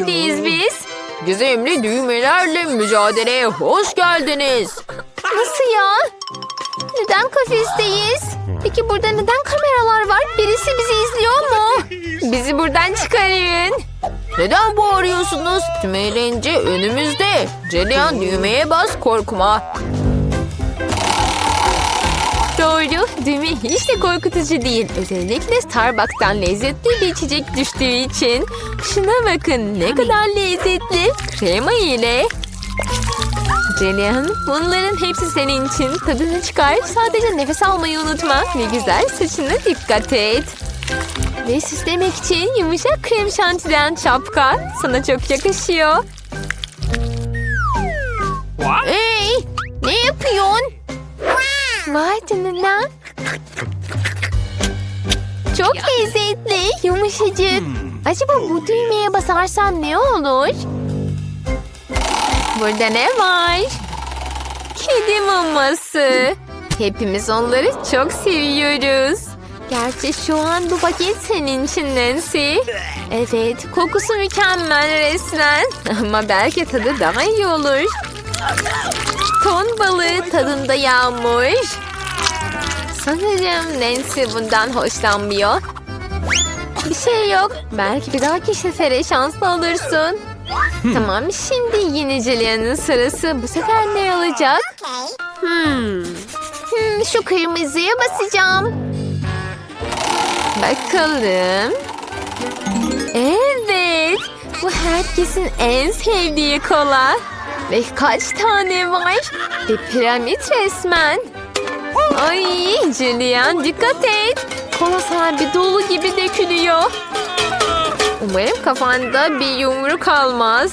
Neredeyiz biz? Gizemli düğmelerle mücadeleye hoş geldiniz. Nasıl ya? Neden kafesteyiz? Peki burada neden kameralar var? Birisi bizi izliyor mu? Bizi buradan çıkarın. Neden bağırıyorsunuz? Tüm eğlence önümüzde. Celiyan düğmeye bas korkma. Doğru, düğme hiç de korkutucu değil. Özellikle Starbucks'tan lezzetli bir içecek düştüğü için. Şuna bakın ne kadar lezzetli. Krema ile. Celihan, bunların hepsi senin için. Tadını çıkar. Sadece nefes almayı unutma. Ve güzel saçına dikkat et. Ve süslemek için yumuşak krem şantiden şapka. Sana çok yakışıyor. Vay canına. Çok lezzetli, yumuşacık. Acaba bu düğmeye basarsam ne olur? Burada ne var? Kedi maması. Hepimiz onları çok seviyoruz. Gerçi şu an bu paket senin için Nancy. Evet, kokusu mükemmel resmen. Ama belki tadı daha iyi olur. Ton balığı tadında yağmur. Sanırım Nancy bundan hoşlanmıyor. Bir şey yok. Belki bir dahaki sefere şanslı olursun. tamam şimdi yine Julia'nın sırası. Bu sefer ne olacak? Hmm. Hmm, şu kırmızıya basacağım. Bakalım. Evet. Bu herkesin en sevdiği kola. Ve kaç tane var? Bir piramit resmen. Ay Julian dikkat et. Kola sahibi dolu gibi dökülüyor. Umarım kafanda bir yumruk almaz.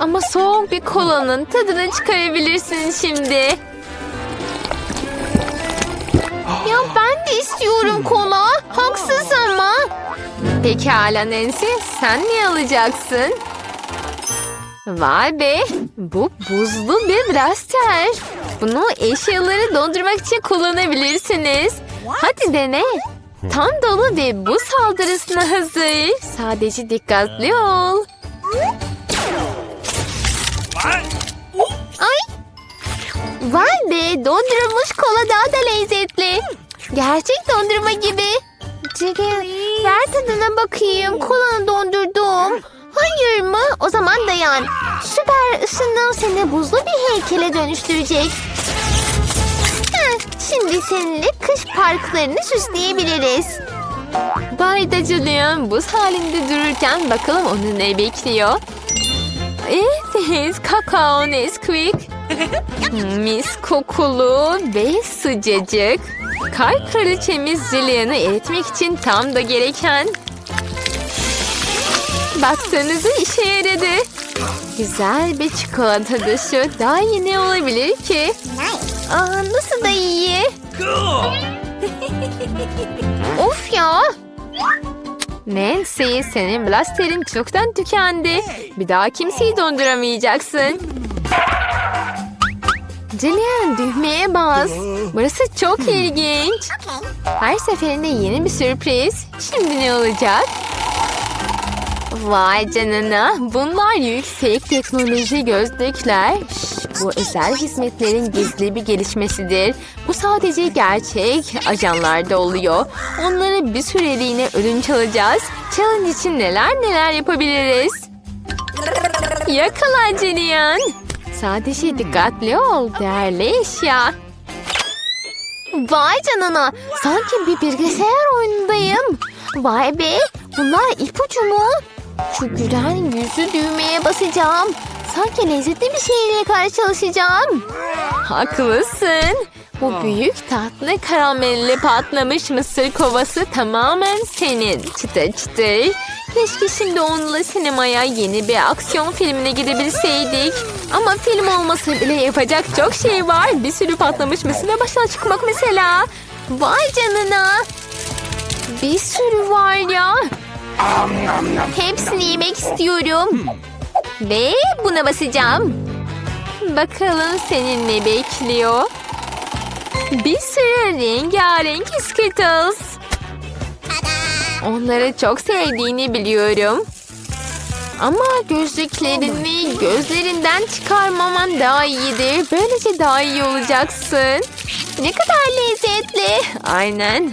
Ama soğuk bir kolanın tadını çıkarabilirsin şimdi. Ya ben de istiyorum kola. Haksız ama. Pekala Nancy sen ne alacaksın? Vay be bu buzlu bir blaster. Bunu eşyaları dondurmak için kullanabilirsiniz. Hadi dene. Tam dolu ve bu saldırısına hazır. Sadece dikkatli ol. Ay. Vay be dondurulmuş kola daha da lezzetli. Gerçek dondurma gibi. Cege ver tadına bakayım. Kolanı dondurdum. Hayır mı? O zaman dayan. Süper ısınım seni buzlu bir heykele dönüştürecek. Heh, şimdi seninle kış parklarını süsleyebiliriz. Bayda Julian buz halinde dururken bakalım onu ne bekliyor. Evet, kakao Nesquik. Mis kokulu ve sıcacık. Kar kraliçemiz Julian'ı eritmek için tam da gereken. Baksanıza işe yaradı. Güzel bir çikolata dışı. Daha iyi ne olabilir ki? Aa, nasıl da iyi. of ya. Nancy senin blasterin çoktan tükendi. Bir daha kimseyi donduramayacaksın. Julian düğmeye bas. Burası çok ilginç. Her seferinde yeni bir sürpriz. Şimdi ne olacak? Vay canına. Bunlar yüksek teknoloji gözlükler. Şş, bu özel hizmetlerin gizli bir gelişmesidir. Bu sadece gerçek ajanlarda oluyor. Onları bir süreliğine ödünç alacağız. Challenge için neler neler yapabiliriz. Yakala Julian. Sadece dikkatli ol. Değerli eşya. Vay canına. Sanki bir bilgisayar oyunundayım. Vay be. Bunlar ipucu mu? Şu gülen yüzü düğmeye basacağım. Sanki lezzetli bir şeyle karşılaşacağım. Haklısın. Bu büyük tatlı karamelli patlamış mısır kovası tamamen senin. Çıtır çıtır. Keşke şimdi onunla sinemaya yeni bir aksiyon filmine gidebilseydik. Ama film olmasa bile yapacak çok şey var. Bir sürü patlamış mısır ve başına çıkmak mesela. Vay canına. Bir sürü var ya. Hepsini yemek istiyorum. Ve buna basacağım. Bakalım senin ne bekliyor? Bir sürü rengarenk Skittles. Onları çok sevdiğini biliyorum. Ama gözlüklerini gözlerinden çıkarmaman daha iyidir. Böylece daha iyi olacaksın. Ne kadar lezzetli. Aynen.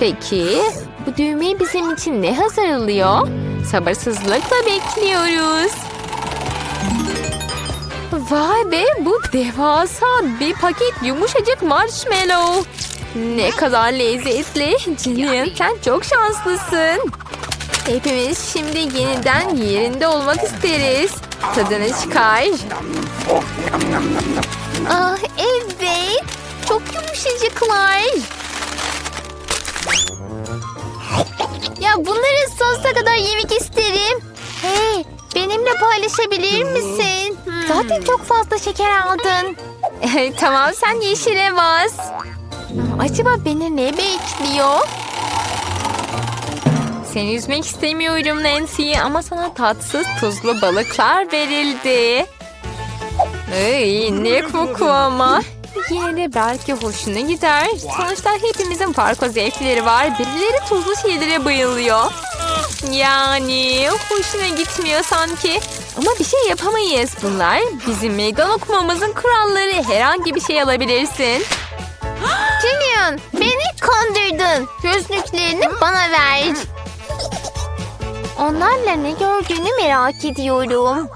Peki bu düğmeyi bizim için ne hazırlıyor? Sabırsızlıkla bekliyoruz. Vay be bu devasa bir paket yumuşacık marshmallow. Ne kadar lezzetli. Jillian sen çok şanslısın. Hepimiz şimdi yeniden yerinde olmak isteriz. Tadını çıkar. Ah evet. Çok yumuşacıklar. Ya bunları sonsuza kadar yemek isterim. Hey, benimle paylaşabilir misin? Zaten çok fazla şeker aldın. tamam, sen yeşile bas. Acaba beni ne bekliyor? Seni üzmek istemiyorum Nancy ama sana tatsız tuzlu balıklar verildi. Ay, ne koku ama. Yine belki hoşuna gider. Sonuçta hepimizin farklı zevkleri var. Birileri tuzlu şeylere bayılıyor. Yani hoşuna gitmiyor sanki. Ama bir şey yapamayız. Bunlar bizim meydan okumamızın kuralları. Herhangi bir şey alabilirsin. Jillian beni kandırdın. Gözlüklerini bana ver. Onlarla ne gördüğünü merak ediyorum.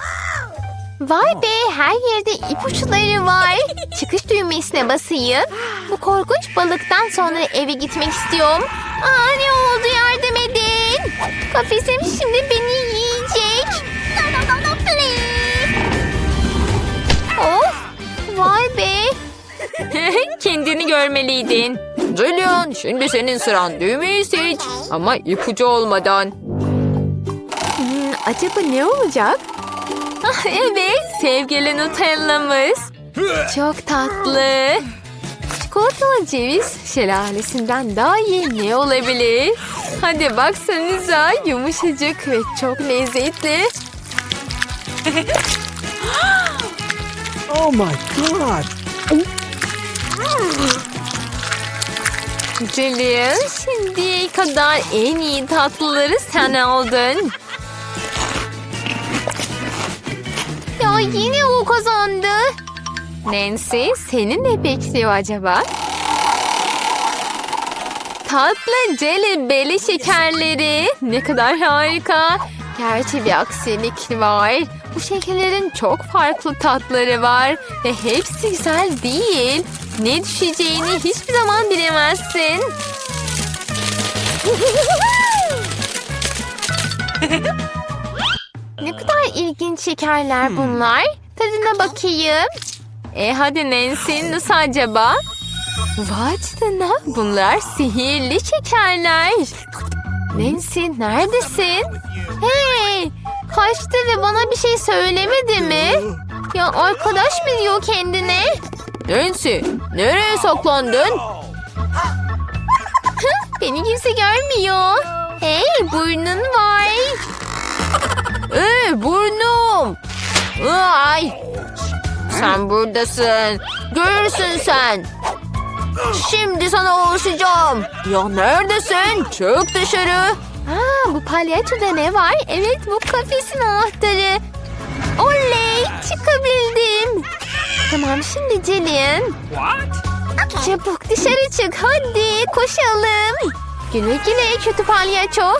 Vay be her yerde ipuçları var. Çıkış düğmesine basayım. Bu korkunç balıktan sonra eve gitmek istiyorum. Aa ne oldu yardım edin. Kafesim şimdi beni yiyecek. Of vay be. Kendini görmeliydin. Julian şimdi senin sıran düğmeyi seç. Ama ipucu olmadan. Hmm, acaba ne olacak? Evet, sevgili Nutella'mız. Çok tatlı. Çikolatalı ceviz şelalesinden daha iyi ne olabilir? Hadi baksanıza yumuşacık ve çok lezzetli. Oh my god! Julian, şimdiye kadar en iyi tatlıları sen aldın. Ya yine o kazandı. Nancy, seni ne bekliyor acaba? Tatlı jelly belly şekerleri. Ne kadar harika. Gerçi bir aksilik var. Bu şekerlerin çok farklı tatları var. Ve hepsi güzel değil. Ne düşeceğini hiçbir zaman bilemezsin. ne kadar ilginç şekerler bunlar. Tadına bakayım. E hadi Nancy nasıl acaba? Vay canına bunlar sihirli şekerler. Nancy neredesin? Hey kaçtı ve bana bir şey söylemedi mi? Ya arkadaş mı diyor kendine? Nancy nereye saklandın? Beni kimse görmüyor. Hey burnun var. Ay. Sen buradasın. Görürsün sen. Şimdi sana ulaşacağım. Ya neredesin? Çık dışarı. Aa, bu palyaçoda ne var? Evet bu kafesin anahtarı. Oley çıkabildim. Tamam şimdi Jillian. Çabuk dışarı çık hadi koşalım. Güle güle kötü palyaço.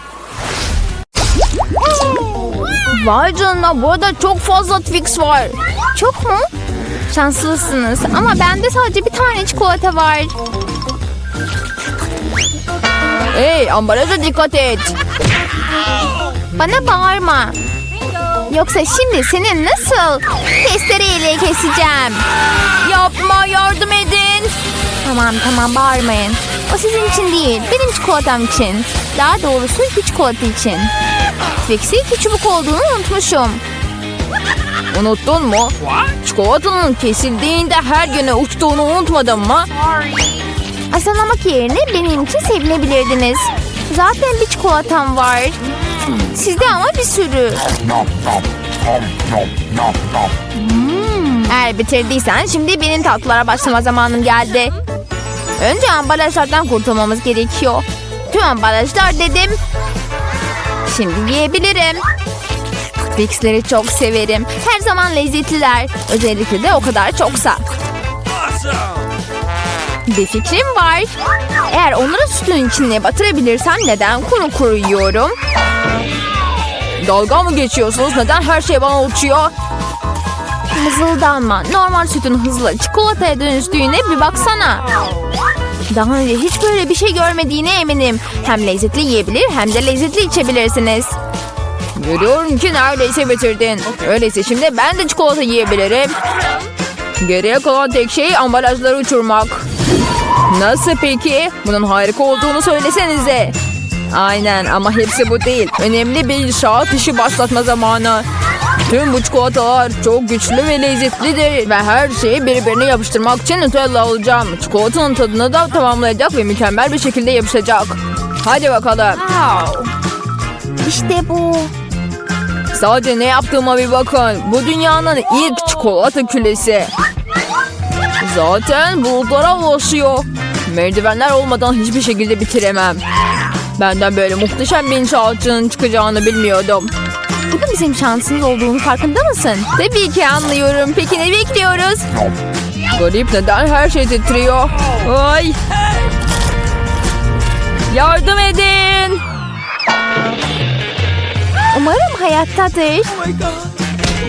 Vay canına burada çok fazla Twix var. Çok mu? Şanslısınız ama bende sadece bir tane çikolata var. Hey ambalaja dikkat et. Bana bağırma. Yoksa şimdi seni nasıl testereyle keseceğim. Yapma yardım edin. Tamam tamam bağırmayın. O sizin için değil benim çikolatam için. Daha doğrusu iki çikolata için. Twix'i iki çubuk olduğunu unutmuşum. Unuttun mu? Çikolatanın kesildiğinde her güne uçtuğunu unutmadın mı? Asalamak yerine benim için sevinebilirdiniz. Zaten bir çikolatam var. Sizde ama bir sürü. Hmm, Eğer bitirdiysen şimdi benim tatlılara başlama zamanım geldi. Önce ambalajlardan kurtulmamız gerekiyor. Tüm ambalajlar dedim. Şimdi yiyebilirim. Twix'leri çok severim. Her zaman lezzetliler. Özellikle de o kadar çoksa. Bir fikrim var. Eğer onları sütün içine batırabilirsem neden kuru kuru yiyorum? Dalga mı geçiyorsunuz? Neden her şey bana uçuyor? Mızıldanma. Normal sütün hızla çikolataya dönüştüğüne bir baksana. Daha önce hiç böyle bir şey görmediğine eminim. Hem lezzetli yiyebilir hem de lezzetli içebilirsiniz. Görüyorum ki neredeyse bitirdin. Öyleyse şimdi ben de çikolata yiyebilirim. Geriye kalan tek şey ambalajları uçurmak. Nasıl peki? Bunun harika olduğunu söylesenize. Aynen ama hepsi bu değil. Önemli bir inşaat işi başlatma zamanı. Tüm bu çikolatalar çok güçlü ve lezzetlidir. Ve her şeyi birbirine yapıştırmak için Nutella alacağım. Çikolatanın tadını da tamamlayacak ve mükemmel bir şekilde yapışacak. Hadi bakalım. İşte bu. Sadece ne yaptığıma bir bakın. Bu dünyanın ilk çikolata külesi. Zaten bulutlara ulaşıyor. Merdivenler olmadan hiçbir şekilde bitiremem. Benden böyle muhteşem bir inşaatçının çıkacağını bilmiyordum. Bu da bizim şansımız olduğunu farkında mısın? Tabii ki anlıyorum. Peki ne bekliyoruz? Garip neden her şey titriyor? Ay! Yardım edin! Umarım hayattadır.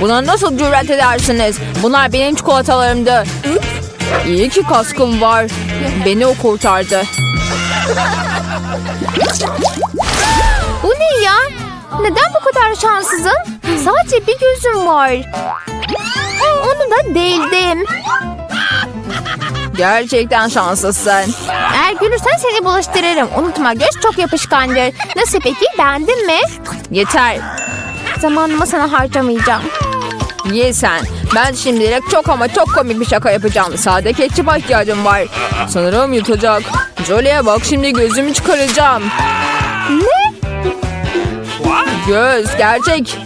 Buna nasıl cüret edersiniz? Bunlar benim çikolatalarımdı. İyi ki kaskım var. Beni o kurtardı. Bu ne ya? Neden bu kadar şanssızım? Sadece bir gözüm var. Onu da değildim. Gerçekten şanslısın. Eğer gülürsen seni bulaştırırım. Unutma göz çok yapışkandır. Nasıl peki beğendin mi? Yeter. Zamanımı sana harcamayacağım. Ye sen. Ben şimdilik çok ama çok komik bir şaka yapacağım. Sade ketçapa ihtiyacım var. Sanırım yutacak. Jolie'ye bak şimdi gözümü çıkaracağım. Ne? Göz gerçek.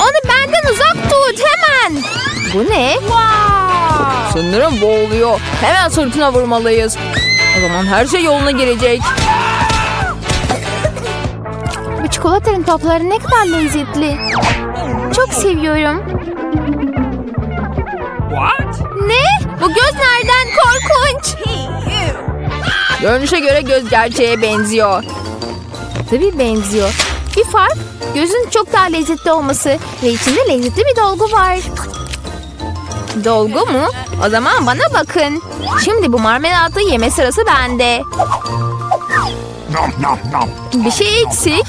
Onu benden uzak tut hemen. Bu ne? Sanırım boğuluyor. Hemen sırtına vurmalıyız. O zaman her şey yoluna girecek. Bu çikolatanın topları ne kadar lezzetli. Çok seviyorum. Ne? Bu göz nereden? Korkunç. Görünüşe göre göz gerçeğe benziyor. Tabii benziyor. Bir fark gözün çok daha lezzetli olması ve içinde lezzetli bir dolgu var. Dolgu mu? O zaman bana bakın. Şimdi bu marmelatı yeme sırası bende. Bir şey eksik.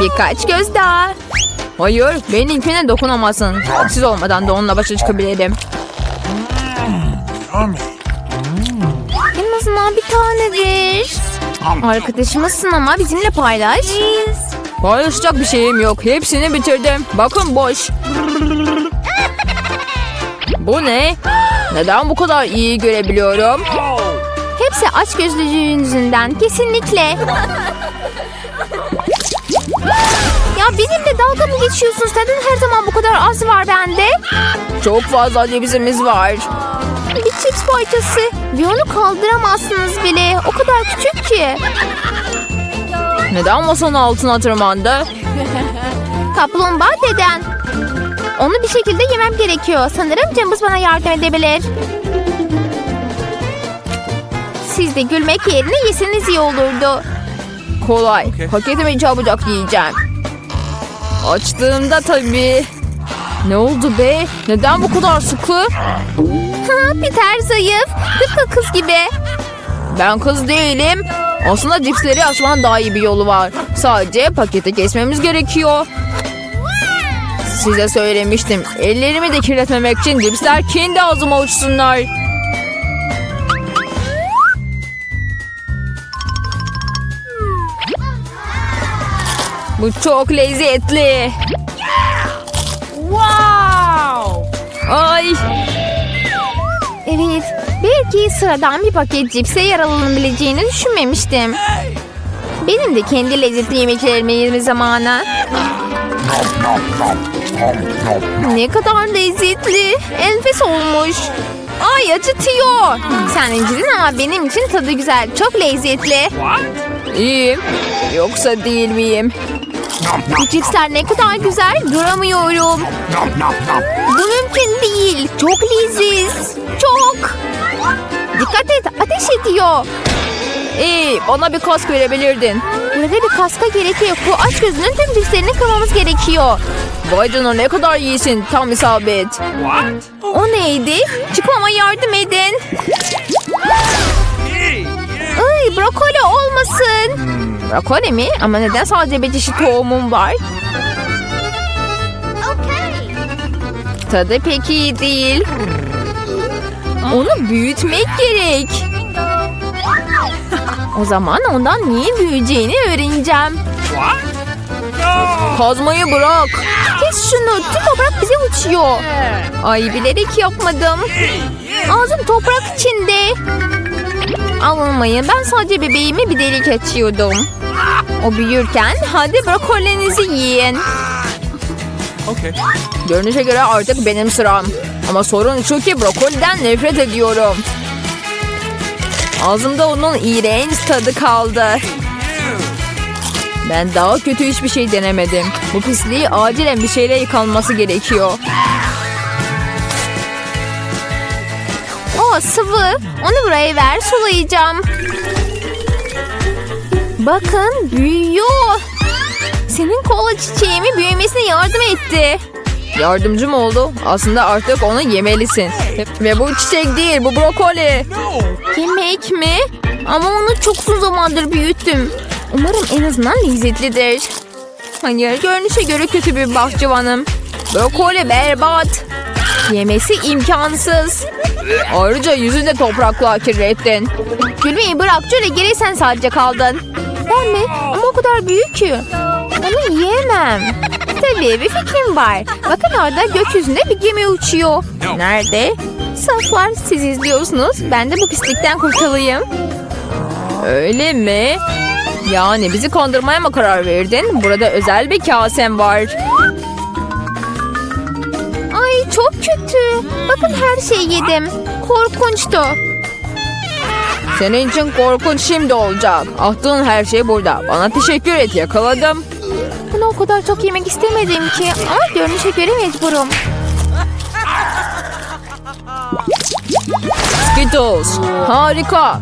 Birkaç göz daha. Hayır, benimkine dokunamazsın. Siz olmadan da onunla başa çıkabilirim. Yummy. En azından bir tanedir. Arkadaşımızsın ama bizimle paylaş. Paylaşacak bir şeyim yok. Hepsini bitirdim. Bakın boş. Bu ne? Neden bu kadar iyi görebiliyorum? Hepsi aç yüzünden. Kesinlikle. Ya benimle dalga mı geçiyorsunuz? Neden her zaman bu kadar az var bende? Çok fazla cebizimiz var. Bir cips parçası. Ve onu kaldıramazsınız bile. O kadar küçük ki. Neden masanın altına tırmandı? Kaplumbağa deden. Onu bir şekilde yemem gerekiyor. Sanırım Cembuz bana yardım edebilir. Siz de gülmek yerine yeseniz iyi olurdu. Kolay. Paketimi çabucak yiyeceğim. Açtığımda tabii. Ne oldu be? Neden bu kadar sıkı? Ha, Peter zayıf. Tıpkı kız gibi. Ben kız değilim. Aslında cipsleri açmanın daha iyi bir yolu var. Sadece paketi kesmemiz gerekiyor. Size söylemiştim. Ellerimi de kirletmemek için cipsler kendi ağzıma uçsunlar. Bu çok lezzetli. Wow! Ay! Evet, belki sıradan bir paket cipse yaralanabileceğini düşünmemiştim. Benim de kendi lezzetli yemeklerimi yeme zamanı. Ne kadar lezzetli. Enfes olmuş. Ay acıtıyor. Sen incidin ama benim için tadı güzel. Çok lezzetli. İyiyim. Yoksa değil miyim? Bu cipsler ne kadar güzel. Duramıyorum. Bu mümkün değil. Çok leziz. Çok. Dikkat et. Ateş ediyor. İyi, bana bir kask verebilirdin. Burada bir kaska gerek yok. Bu aç gözünün tüm cipslerini kırmamız gerekiyor. Vay canına ne kadar iyisin, tam isabet. O neydi? Çıkmama yardım edin. Ay brokoli olmasın. Brokoli mi? Ama neden sadece bir çeşit tohumum var? Tadı pek iyi değil. Onu büyütmek gerek. O zaman ondan niye büyüyeceğini öğreneceğim. Kazmayı bırak. Kes şunu. Tüm toprak bize uçuyor. Ay bilerek yapmadım. Ağzım toprak içinde. Alınmayın ben sadece bebeğime bir delik açıyordum. O büyürken hadi brokolinizi yiyin. Görünüşe göre artık benim sıram. Ama sorun şu ki brokoliden nefret ediyorum. Ağzımda onun iğrenç tadı kaldı. Ben daha kötü hiçbir şey denemedim. Bu pisliği acilen bir şeyle yıkanması gerekiyor. O sıvı. Onu buraya ver. Sulayacağım. Bakın büyüyor. Senin kola çiçeğimi büyümesine yardım etti. Yardımcım oldu. Aslında artık onu yemelisin. Ve bu çiçek değil, bu brokoli. Yemek mi? Ama onu çok uzun zamandır büyüttüm. Umarım en azından lezzetlidir. Hayır, görünüşe göre kötü bir bahçıvanım. Brokoli berbat. Yemesi imkansız. Ayrıca yüzünde toprakla kirlettin. Gülmeyi bırak. Şöyle geri sen sadece kaldın. Ben mi? Ama o kadar büyük ki. Onu yiyemem. Tabii bir fikrim var. Bakın orada gökyüzünde bir gemi uçuyor. Nerede? Saflar siz izliyorsunuz. Ben de bu pislikten kurtulayım. Öyle mi? Yani bizi kandırmaya mı karar verdin? Burada özel bir kasem var. Ay çok kötü. Bakın her şeyi yedim. Korkunçtu. Senin için korkunç şimdi olacak. Attığın her şey burada. Bana teşekkür et yakaladım. Bunu o kadar çok yemek istemedim ki. Ama görünüşe göre mecburum. Skittles. Harika.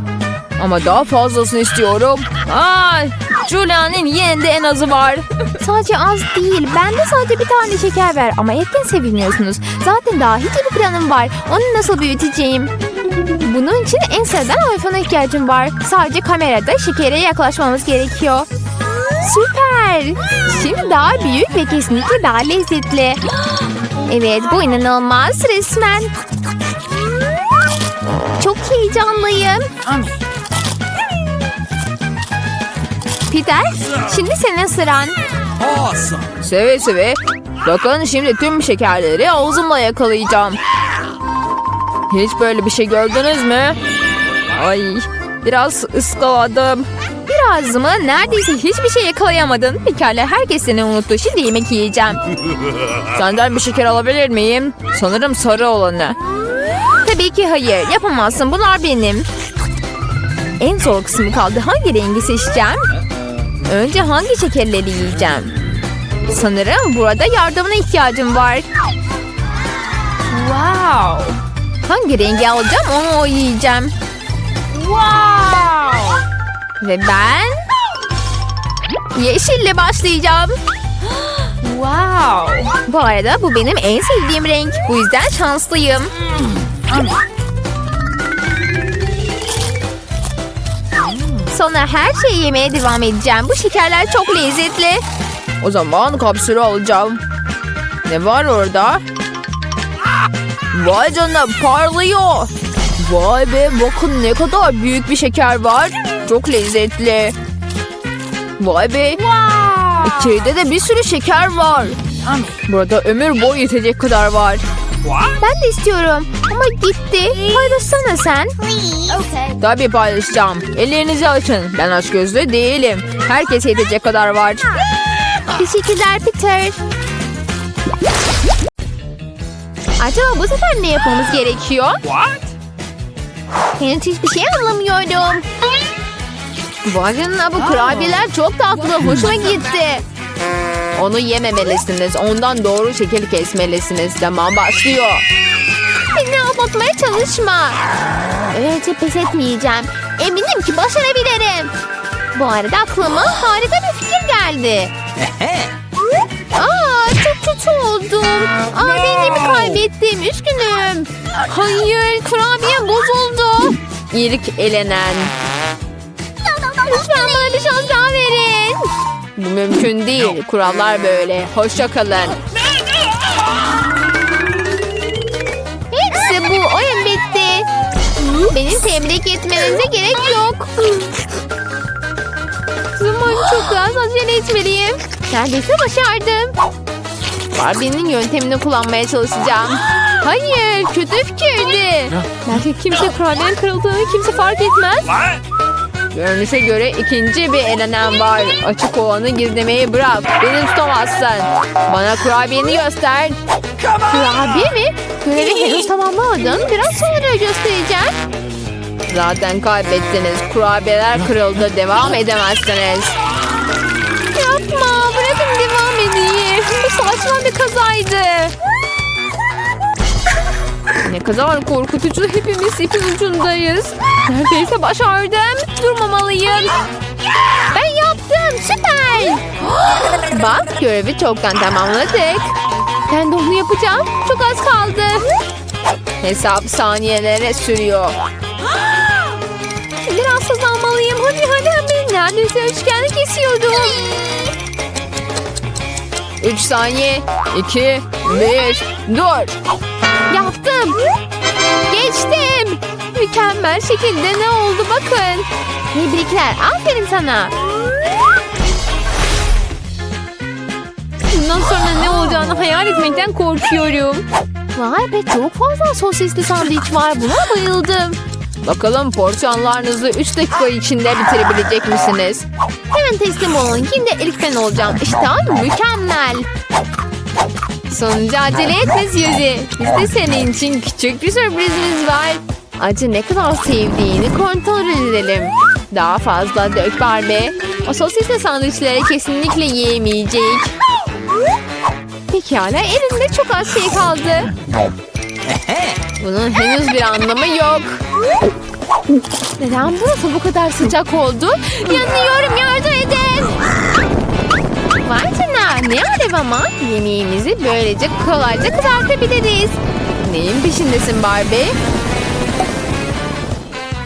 Ama daha fazlasını istiyorum. Ay, Julia'nın yine de en azı var. Sadece az değil. Bende sadece bir tane şeker ver. Ama erken seviniyorsunuz. Zaten daha hiç bir planım var. Onu nasıl büyüteceğim? Bunun için en sıradan iPhone'a ihtiyacım var. Sadece kamerada şekere yaklaşmamız gerekiyor. Süper. Şimdi daha büyük ve kesinlikle daha lezzetli. Evet bu inanılmaz resmen. Çok heyecanlıyım. Peter, şimdi senin sıran. Seve seve. Bakın şimdi tüm şekerleri ağzımla yakalayacağım. Hiç böyle bir şey gördünüz mü? Ay, biraz ıskaladım. Biraz mı? Neredeyse hiçbir şey yakalayamadın. Pekala herkes seni unuttu. Şimdi yemek yiyeceğim. Senden bir şeker alabilir miyim? Sanırım sarı olanı. Tabii ki hayır. Yapamazsın. Bunlar benim. En zor kısmı kaldı. Hangi rengi seçeceğim? Önce hangi şekerleri yiyeceğim? Sanırım burada yardımına ihtiyacım var. Wow. Hangi rengi alacağım onu o yiyeceğim. Wow. Ve ben yeşille başlayacağım. Wow. Bu arada bu benim en sevdiğim renk. Bu yüzden şanslıyım. Sonra her şeyi yemeye devam edeceğim. Bu şekerler çok lezzetli. O zaman kapsülü alacağım. Ne var orada? Vay canına parlıyor. Vay be bakın ne kadar büyük bir şeker var. Çok lezzetli. Vay be. İçeride de bir sürü şeker var. Burada ömür boyu yetecek kadar var. Ben de istiyorum. Ama gitti. Paylaşsana sen. Tabii paylaşacağım. Ellerinizi açın. Ben aç gözlü değilim. Herkes yetecek kadar var. Teşekkürler Peter. Acaba bu sefer ne yapmamız gerekiyor? Henüz hiçbir şey anlamıyorum. Vay canına bu kurabiyeler çok tatlı. Hoşuma gitti. Onu yememelisiniz. Ondan doğru şekil kesmelisiniz. Tamam başlıyor. Beni aldatmaya çalışma. Öylece pes etmeyeceğim. Eminim ki başarabilirim. Bu arada aklıma harika bir fikir geldi. Aa kötü oldum. Dengemi kaybettim. Üzgünüm. Hayır kurabiyem bozuldu. İlk elenen. Lütfen bana bir şans daha verin. Bu mümkün değil. Kurallar böyle. Hoşça kalın. İşte bu oyun bitti. Benim tebrik etmenize gerek yok. Zaman çok az acele etmeliyim. Neredeyse başardım. Barbie'nin yöntemini kullanmaya çalışacağım. Hayır kötü fikirdi. Belki kimse kurabiyenin kırıldığını kimse fark etmez. Görünüşe göre ikinci bir elenen var. Açık olanı gizlemeyi bırak. Beni tutamazsın. Bana kurabiyeni göster. Kurabiye mi? Görevi henüz tamamlamadın. Biraz sonra göstereceğim. Zaten kaybettiniz. Kurabiyeler kırıldı. Devam edemezsiniz. Yapma. Bu saçma bir kazaydı. Ne kadar korkutucu. Hepimiz ipin ucundayız. Neredeyse başardım. Durmamalıyım. Ben yaptım süper. Bak görevi çoktan tamamladık. Ben de onu yapacağım. Çok az kaldı. Hesap saniyelere sürüyor. Biraz hızlanmalıyım. Hadi hadi hadi. Neredeyse üçgeni kesiyordum. 3 saniye. 2, 1, dur. Yaptım. Geçtim. Mükemmel şekilde ne oldu bakın. Tebrikler. Aferin sana. Bundan sonra ne olacağını hayal etmekten korkuyorum. Vay be çok fazla sosisli sandviç var. Buna bayıldım. Bakalım porsiyonlarınızı 3 dakika içinde bitirebilecek misiniz? Hemen teslim olun. Yine ilk ben olacağım. İşte mükemmel. Sonuncu acele etme Suzy. Biz de senin için küçük bir sürprizimiz var. Acı ne kadar sevdiğini kontrol edelim. Daha fazla dök Barbie. O sosisli sandviçleri kesinlikle yiyemeyecek. Pekala elinde çok az şey kaldı. Bunun henüz bir anlamı yok. Neden burası bu kadar sıcak oldu? Yanıyorum yardım edin. Canına ne alev ama. Yemeğimizi böylece kolayca kızartabiliriz. Neyin peşindesin Barbie?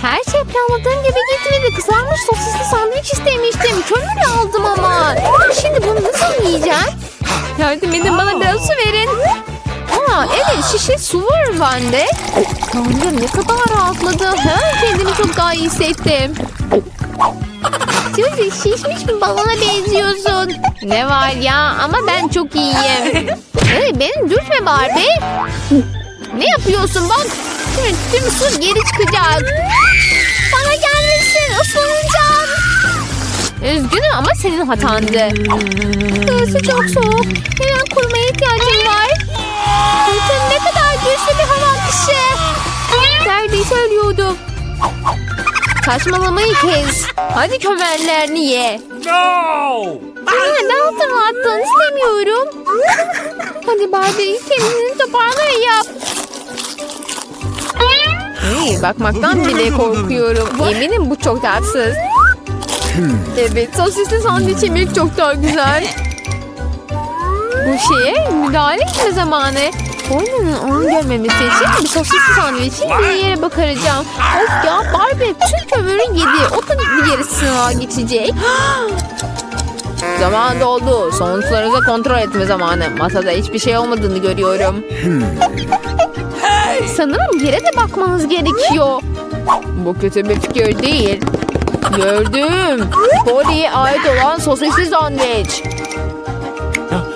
Her şey planladığım gibi gitmedi. Kızarmış sosisli sandviç istemiştim. Kömür aldım ama. Şimdi bunu nasıl yiyeceğim? Yardım edin bana biraz su verin. Evet şişe su var bende. Tanrım ne kadar rahatladım. Ha? Kendimi çok daha iyi hissettim. Suzy şişmiş bir balona benziyorsun. Ne var ya ama ben çok iyiyim. Hey, beni dürtme Barbie. Ne yapıyorsun bak. Tüm, tüm su geri çıkacak. Bana gelmesin ıslanacağım. Üzgünüm ama senin hatandı. Burası çok soğuk. Hemen kurumaya ihtiyacım var. Bakın ne kadar güçlü bir hava akışı. Neredeyse ölüyordum. Saçmalamayı kes. Hadi kömerlerini ye. Neden hatırlattın istemiyorum. Hadi Barbie kendini toparla yap. İyi bakmaktan bile korkuyorum. Eminim bu çok tatsız. Evet sosisli sandviç yemek çok daha güzel. Bu şeye müdahale etme zamanı. Oyunun onu görmemesi için bir sosisli sandviçi bir yere bakaracağım. Of ya Barbie tüm kömürün yedi. O da bir yere sığınağa geçecek. Zaman doldu. Sonuçlarınızı kontrol etme zamanı. Masada hiçbir şey olmadığını görüyorum. Sanırım yere de bakmanız gerekiyor. Bu kötü bir fikir değil. Gördüm. Polly'e ait olan sosisli sandviç.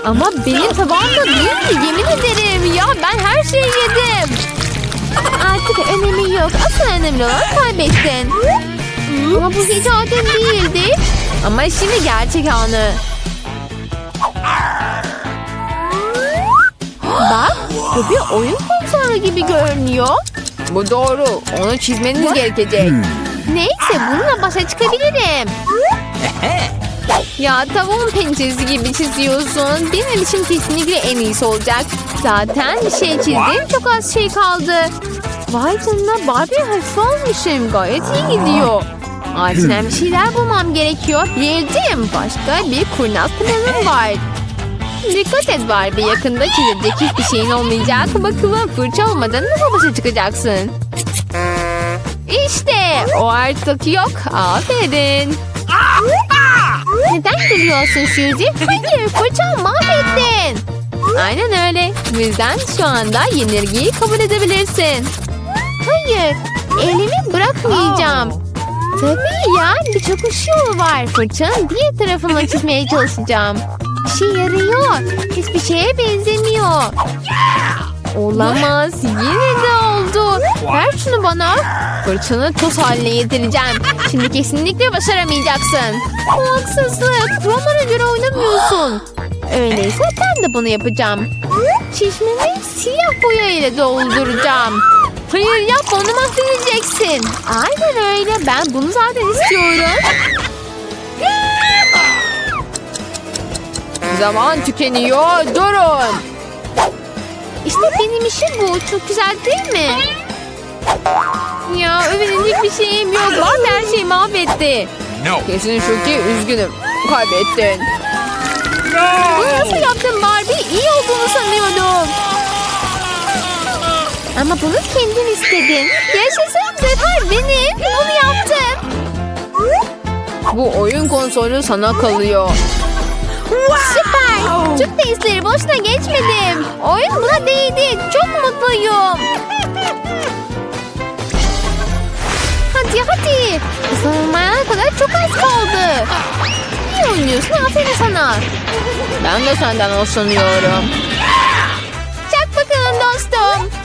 Ama benim tabağımda değildi yemin ederim. Ya ben her şeyi yedim. Artık önemi yok. Asıl önemli olan kaybettin. Ama bu hiç adil değildi. Ama şimdi gerçek anı. Bak bu bir oyun konsolu gibi görünüyor. Bu doğru. Onu çizmeniz gerekecek. Neyse bununla başa çıkabilirim. Ya tavuğun pençesi gibi çiziyorsun. Benim için kesinlikle en iyisi olacak. Zaten bir şey çizdim. Çok az şey kaldı. Vay canına Barbie hafif olmuşum. Gayet iyi gidiyor. Acilen bir şeyler bulmam gerekiyor. Bildim. Başka bir kurnaz planım var. Dikkat et Barbie. Yakında çizilecek hiçbir şeyin olmayacak. Bakalım fırça olmadan nasıl başa çıkacaksın? İşte o artık yok. Aferin. Neden gülüyorsun Suzy? Hayır fırçamı mahvettin. Aynen öyle. Bu yüzden şu anda yenilgiyi kabul edebilirsin. Hayır elimi bırakmayacağım. Tabii ya bir çıkış yolu var. Fırçanın diğer tarafını çizmeye çalışacağım. İşe yarıyor. Hiçbir şeye benzemiyor. Olamaz. Yine de oldu. Ver şunu bana. Fırçanı toz haline getireceğim. Şimdi kesinlikle başaramayacaksın. Bu haksızlık. Romana göre oynamıyorsun. Öyleyse ben de bunu yapacağım. Çişmemi siyah boya ile dolduracağım. Hayır yapma onu mahvedeceksin. Aynen öyle. Ben bunu zaten istiyorum. Zaman tükeniyor. Durun. İşte benim işim bu. Çok güzel değil mi? Ya övünecek bir şeyim yok. Barbie her şeyi mahvetti. No. Kesin şu ki üzgünüm. Kaybettin. Bunu nasıl yaptın Barbie? İyi olduğunu sanıyordum. Ama bunu kendin istedin. Yaşasın sefer benim. Bunu yaptım. Bu oyun konsolu sana kalıyor. Wow. Süper. Tüm testleri boşuna geçmedim. Oyun buna değdi. Çok mutluyum. hadi hadi. Isınmaya kadar çok az kaldı. İyi oynuyorsun. Aferin sana. Ben de senden hoşlanıyorum. Çak bakalım dostum.